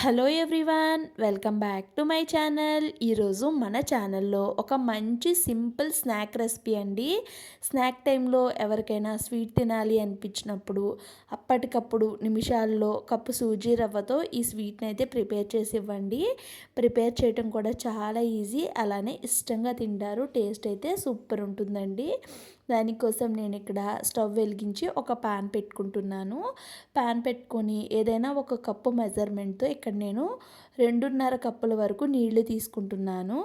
Hello everyone welcome back to my channel. ఈరోజు మన ఛానల్లో ఒక మంచి సింపుల్ స్నాక్ రెసిపీ అండి. స్నాక్ టైంలో ఎవరికైనా స్వీట్ తినాలి అనిపించినప్పుడు అప్పటికప్పుడు నిమిషాల్లో కప్పు సూజీ రవ్వతో ఈ స్వీట్ని అయితే ప్రిపేర్ చేసి ఇవ్వండి. ప్రిపేర్ చేయడం కూడా చాలా ఈజీ అలానే ఇష్టంగా తింటారు టేస్ట్ అయితే సూపర్ ఉంటుందండి. దానికోసం నేను ఇక్కడ స్టవ్ వెలిగించి ఒక ప్యాన్ పెట్టుకుంటున్నాను. ప్యాన్ పెట్టుకొని ఏదైనా ఒక కప్పు మెజర్మెంట్తో ఇక్కడ నేను రెండున్నర కప్పుల వరకు నీళ్ళు తీసుకుంటున్నాను.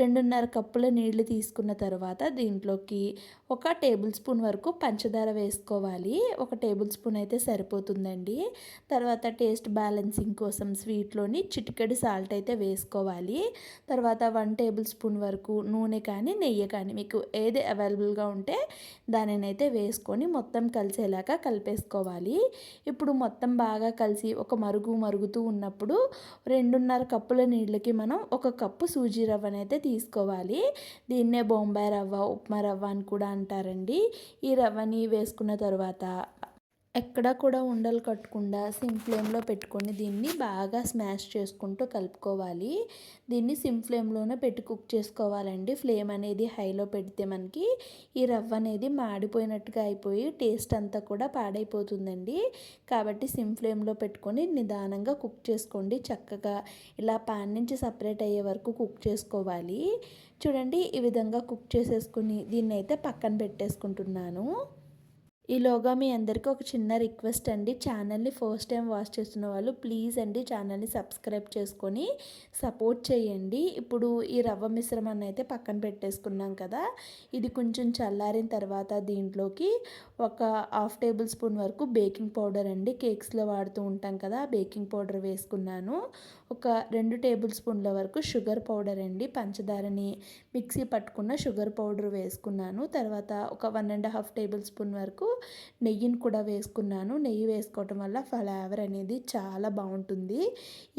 రెండున్నర కప్పుల నీళ్ళు తీసుకున్న తర్వాత దీంట్లోకి ఒక టేబుల్ స్పూన్ వరకు పంచదార వేసుకోవాలి. ఒక టేబుల్ స్పూన్ అయితే సరిపోతుందండి. తర్వాత టేస్ట్ బ్యాలెన్సింగ్ కోసం స్వీట్లోని చిటికెడు సాల్ట్ అయితే వేసుకోవాలి. తర్వాత వన్ టేబుల్ స్పూన్ వరకు నూనె కానీ నెయ్యి కానీ మీకు ఏది అవైలబుల్గా ఉంటే దానిని అయితే వేసుకొని మొత్తం కలిసేలాగా కలిపేసుకోవాలి. ఇప్పుడు మొత్తం బాగా కలిసి ఒక మరుగు మరుగుతూ ఉన్నప్పుడు రెండు రెండున్నర కప్పుల నీళ్ళకి మనం ఒక కప్పు సూజీ రవ్వనైతే తీసుకోవాలి. దీన్నే బొంబాయి రవ్వ ఉప్మా రవ్వ అని కూడా అంటారండి. ఈ రవ్వని వేసుకున్న తర్వాత ఎక్కడా కూడా ఉండలు కట్టకుండా సిమ్ ఫ్లేమ్లో పెట్టుకొని దీన్ని బాగా స్మాష్ చేసుకుంటూ కలుపుకోవాలి. దీన్ని సిమ్ ఫ్లేమ్లోనే పెట్టి కుక్ చేసుకోవాలండి. ఫ్లేమ్ అనేది హైలో పెడితే మనకి ఈ రవ్వ అనేది మాడిపోయినట్టుగా అయిపోయి టేస్ట్ అంతా కూడా పాడైపోతుందండి. కాబట్టి సిమ్ ఫ్లేమ్లో పెట్టుకొని నిదానంగా కుక్ చేసుకోండి. చక్కగా ఇలా పాన్ నుంచి సపరేట్ అయ్యే వరకు కుక్ చేసుకోవాలి. చూడండి ఈ విధంగా కుక్ చేసేసుకుని దీన్ని అయితే పక్కన పెట్టేసుకుంటున్నాను. ఈలోగా మీ అందరికీ ఒక చిన్న రిక్వెస్ట్ అండి. ఛానల్ని ఫస్ట్ టైం వాచ్ చేస్తున్న వాళ్ళు ప్లీజ్ అండి ఛానల్ని సబ్స్క్రైబ్ చేసుకొని సపోర్ట్ చేయండి. ఇప్పుడు ఈ రవ్వ మిశ్రమాన్ని అయితే పక్కన పెట్టేసుకున్నాం కదా. ఇది కొంచెం చల్లారిన తర్వాత దీంట్లోకి ఒక హాఫ్ టేబుల్ స్పూన్ వరకు బేకింగ్ పౌడర్ అండి. కేక్స్లో వాడుతూ ఉంటాం కదా బేకింగ్ పౌడర్ వేసుకున్నాను. ఒక రెండు టేబుల్ స్పూన్ల వరకు షుగర్ పౌడర్ అండి. పంచదారని మిక్సీ పట్టుకున్న షుగర్ పౌడర్ వేసుకున్నాను. తర్వాత ఒక one and half tablespoon వరకు నెయ్యిని కూడా వేసుకున్నాను. నెయ్యి వేసుకోవటం వల్ల ఫ్లేవర్ అనేది చాలా బాగుంటుంది.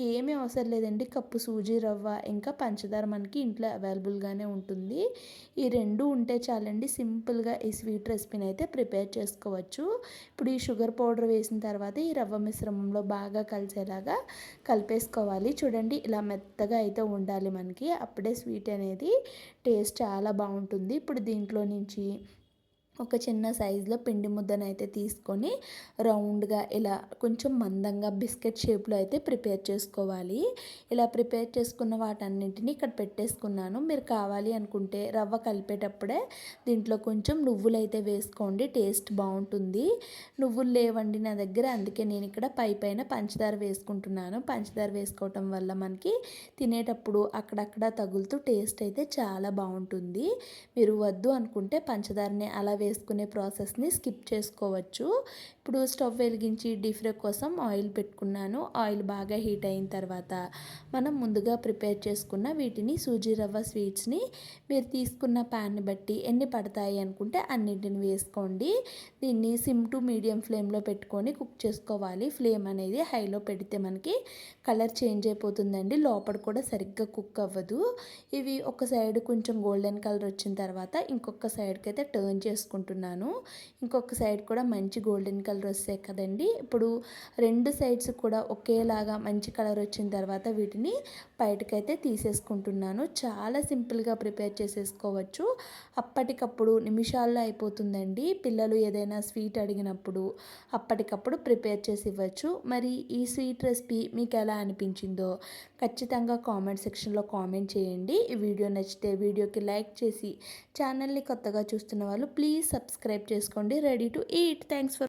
ఏమీ అవసరం లేదండి. కప్పు సూజీ రవ్వ ఇంకా పంచదార మనకి ఇంట్లో అవైలబుల్గానే ఉంటుంది. ఈ రెండు ఉంటే చాలండి. సింపుల్గా ఈ స్వీట్ రెసిపీని అయితే ప్రిపేర్ చేసుకోవచ్చు. ఇప్పుడు ఈ షుగర్ పౌడర్ వేసిన తర్వాత ఈ రవ్వ మిశ్రమంలో బాగా కలిసేలాగా కలిపేసుకోవాలి. చూడండి ఇలా మెత్తగా అయితే ఉండాలి మనకి. అప్పుడే స్వీట్ అనేది టేస్ట్ చాలా బాగుంటుంది. ఇప్పుడు దీంట్లో నుంచి ఒక చిన్న సైజులో పిండి ముద్దను అయితే తీసుకొని రౌండ్గా ఇలా కొంచెం మందంగా బిస్కెట్ షేప్లో అయితే ప్రిపేర్ చేసుకోవాలి. ఇలా ప్రిపేర్ చేసుకున్న వాటన్నింటినీ ఇక్కడ పెట్టేసుకున్నాను. మీరు కావాలి అనుకుంటే రవ్వ కలిపేటప్పుడే దీంట్లో కొంచెం నువ్వులు అయితే వేసుకోండి టేస్ట్ బాగుంటుంది. నువ్వులు లేవండి నా దగ్గర అందుకే నేను ఇక్కడ పై పైన పంచదార వేసుకుంటున్నాను. పంచదార వేసుకోవటం వల్ల మనకి తినేటప్పుడు అక్కడక్కడ తగులుతూ టేస్ట్ అయితే చాలా బాగుంటుంది. మీరు వద్దు అనుకుంటే పంచదారని అలా వేసుకునే ప్రాసెస్ని స్కిప్ చేసుకోవచ్చు. ఇప్పుడు స్టవ్ వెలిగించి డీప్ ఫ్రై కోసం ఆయిల్ పెట్టుకున్నాను. ఆయిల్ బాగా హీట్ అయిన తర్వాత మనం ముందుగా ప్రిపేర్ చేసుకున్న వీటిని సూజీ రవ్వ స్వీట్స్ని మీరు తీసుకున్న ప్యాన్ని బట్టి ఎన్ని పడతాయి అనుకుంటే అన్నింటిని వేసుకోండి. దీన్ని సిమ్ టు మీడియం ఫ్లేమ్లో పెట్టుకొని కుక్ చేసుకోవాలి. ఫ్లేమ్ అనేది హైలో పెడితే మనకి కలర్ చేంజ్ అయిపోతుందండి. లోపల కూడా సరిగ్గా కుక్ అవ్వదు. ఇవి ఒక సైడ్ కొంచెం గోల్డెన్ కలర్ వచ్చిన తర్వాత ఇంకొక సైడ్కి అయితే టర్న్ చేసుకుంటున్నాను ఇంకొక సైడ్ కూడా మంచి గోల్డెన్ కలర్ వస్తాయి కదండి. ఇప్పుడు రెండు సైడ్స్ కూడా ఒకేలాగా మంచి కలర్ వచ్చిన తర్వాత వీటిని బయటకైతే తీసేసుకుంటున్నాను. చాలా సింపుల్గా ప్రిపేర్ చేసేసుకోవచ్చు. అప్పటికప్పుడు నిమిషాల్లో అయిపోతుందండి. పిల్లలు ఏదైనా స్వీట్ అడిగినప్పుడు అప్పటికప్పుడు ప్రిపేర్ చేసి ఇవ్వచ్చు. మరి ఈ స్వీట్ రెసిపీ మీకు ఎలా అనిపించిందో ఖచ్చితంగా కామెంట్ సెక్షన్లో కామెంట్ చేయండి. ఈ వీడియో నచ్చితే వీడియోకి లైక్ చేసి ఛానల్ని కొత్తగా చూస్తున్న వాళ్ళు ప్లీజ్ ప్లీజ్ సబ్స్క్రైబ్ చేసుకోండి. Ready to eat thanks for